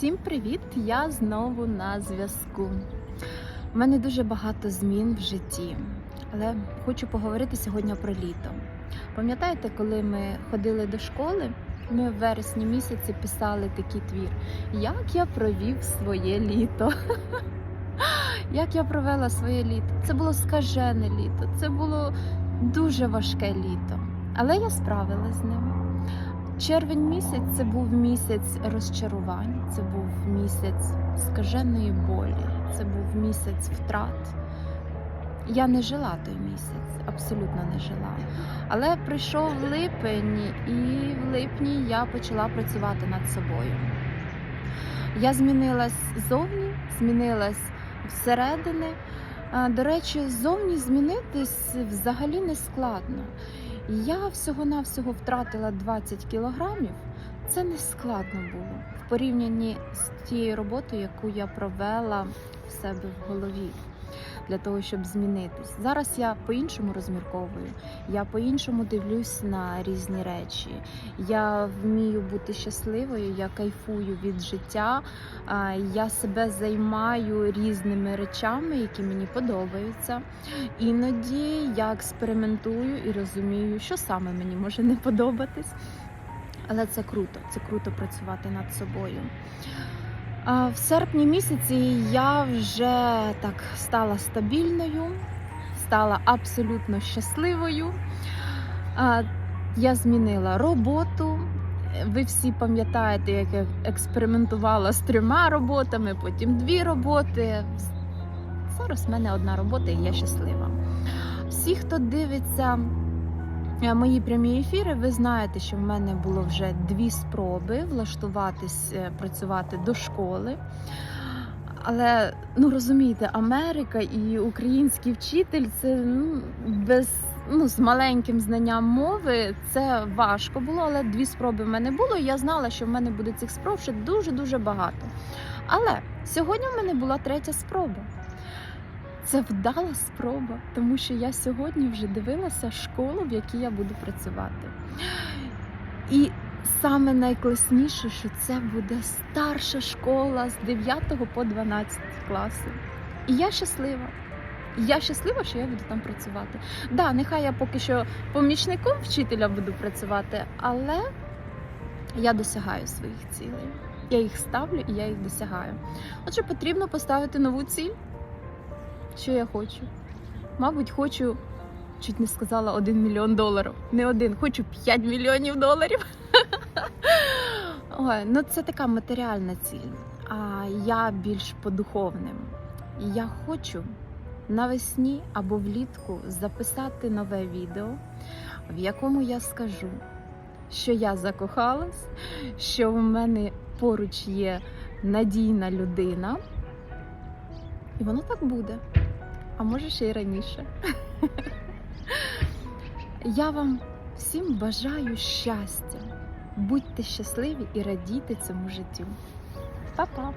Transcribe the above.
Всім привіт! Я знову на зв'язку. У мене дуже багато змін в житті, але хочу поговорити сьогодні про літо. Пам'ятаєте, коли ми ходили до школи, ми в вересні місяці писали такий твір, як я провів своє літо. Як я провела своє літо? Це було скажене літо, це було дуже важке літо, але я справилась з ним. Червень місяць це був місяць розчарувань, це був місяць скаженої болі, це був місяць втрат. Я не жила той місяць, абсолютно не жила. Але прийшов липень, і в липні я почала працювати над собою. Я змінилась зовні, змінилась всередини. До речі, зовні змінитись взагалі не складно. Я всього-навсього втратила 20 кілограмів. Це не складно було в порівнянні з тією роботою, яку я провела в себе в голові для того, щоб змінитись. Зараз я по-іншому розмірковую, я по-іншому дивлюсь на різні речі. Я вмію бути щасливою, я кайфую від життя, я себе займаю різними речами, які мені подобаються. Іноді я експериментую і розумію, що саме мені може не подобатись. Але це круто, це круто працювати над собою. В серпні місяці я вже так стала стабільною, стала абсолютно щасливою. Я змінила роботу. Ви всі пам'ятаєте, як я експериментувала з трьома роботами, потім дві роботи. Зараз в мене одна робота і я щаслива. Всі, хто дивиться мої прямі ефіри, ви знаєте, що в мене було вже дві спроби влаштуватись е, працювати до школи. Але ну розумієте, Америка і український вчитель це ну, без ну, з маленьким знанням мови це важко було, але дві спроби в мене було. І я знала, що в мене буде цих спроб ще дуже дуже багато. Але сьогодні в мене була третя спроба. Це вдала спроба, тому що я сьогодні вже дивилася школу, в якій я буду працювати. І саме найкласніше, що це буде старша школа з 9 по 12 класи. І я щаслива. Я щаслива, що я буду там працювати. Да, нехай я поки що помічником вчителя буду працювати, але я досягаю своїх цілей. Я їх ставлю і я їх досягаю. Отже, потрібно поставити нову ціль. Що я хочу? Мабуть, хочу, чуть не сказала, 1 мільйон доларів. Не один, хочу 5 мільйонів доларів. Ой, ну це така матеріальна ціль. А я більш по духовним. Я хочу навесні або влітку записати нове відео, в якому я скажу, що я закохалась, що в мене поруч є надійна людина. І воно так буде. А може ще й раніше. Я вам всім бажаю щастя. Будьте щасливі і радійте цьому життю. Па-па!